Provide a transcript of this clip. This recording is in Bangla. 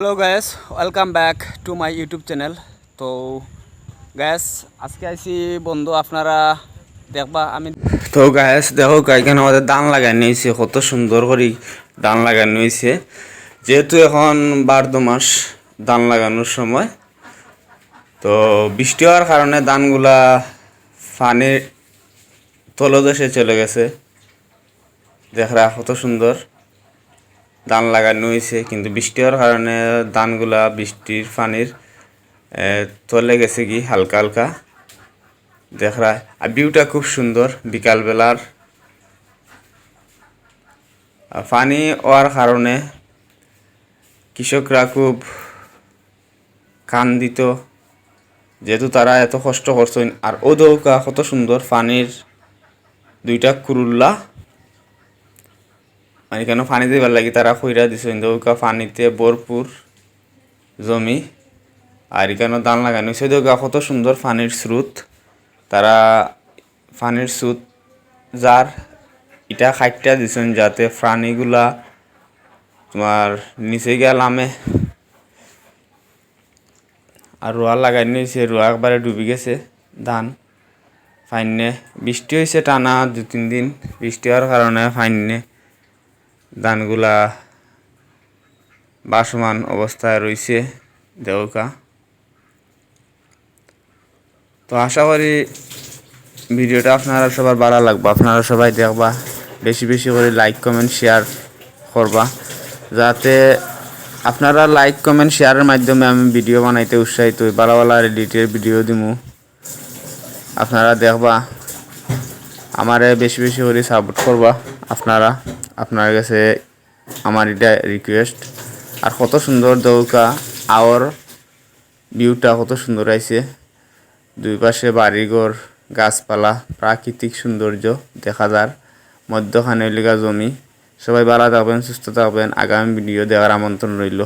Hello guys welcome back to my YouTube channel তো গ্যাস আজকে আইসি বন্ধু, আপনারা দেখবা, আমি তো গ্যাস দেখো, এখানে আমাদের দান লাগানো হয়েছে কত সুন্দর করে ধান লাগানো হয়েছে। যেহেতু এখন বারদ মাস দান লাগানোর সময়, তো বৃষ্টি হওয়ার কারণে ধানগুলা পানির তলদেশে চলে গেছে। দেখরা কত সুন্দর। ধান লাগানো হয়েছে, কিন্তু বৃষ্টি হওয়ার কারণে ধানগুলা বৃষ্টির পানির তলে গেছে কি, হালকা হালকা। দেখরা, আর ভিউটা খুব সুন্দর বিকালবেলার। পানি হওয়ার কারণে কৃষকরা খুব কান্দিত, যেহেতু তারা এত কষ্ট করছেন। আর ও দৌকা কত সুন্দর পানির দুইটা কুরুল্লা। মানে কেন পানি দিবার লাগি? তারা কইরা দিছে। দৌকা পানিতে ভরপুর জমি। আর এখানে ধান লাগানো হয়েছে দৌকা কত সুন্দর পানির স্রোত। তারা পানির স্রোত যার এটা খাইটটা দিছেন যাতে প্রাণীগুলা তোমার নিচে গিয়া নামে আর রোয়া লাগাইনি হয়েছে রোয়া একবারে ডুবি গেছে ধান। ফাইনে বৃষ্টি হয়েছে টানা দু তিন দিন। বৃষ্টি হওয়ার কারণে ফাইনে ধানগুলা বাসমান অবস্থায় রয়েছে দেউকা তো আশা করি ভিডিওটা আপনারা সবার ভালো লাগবে, আপনারা সবাই দেখবা, বেশি বেশি করে লাইক কমেন্ট শেয়ার করবা, যাতে আপনারা লাইক কমেন্ট শেয়ারের মাধ্যমে আমি ভিডিও বানাইতে উৎসাহিত হই ভালো ভালো এডিটের ভিডিও দিমু। আপনারা দেখবা, আমারে বেশি বেশি করে সাপোর্ট করবা, আপনারা। আপনার কাছে আমার এটা রিকোয়েস্ট আর কত সুন্দর দৌকা আওয়ার ভিউটা কত সুন্দর আইছে। দুই পাশে বাড়িঘর, গাছপালা, প্রাকৃতিক সৌন্দর্য দেখা যার। মধ্যখানে লিগা জমি। সবাই ভালো থাকবেন, সুস্থ থাকবেন। আগামী ভিডিও দেওয়ার আমন্ত্রণ রইল।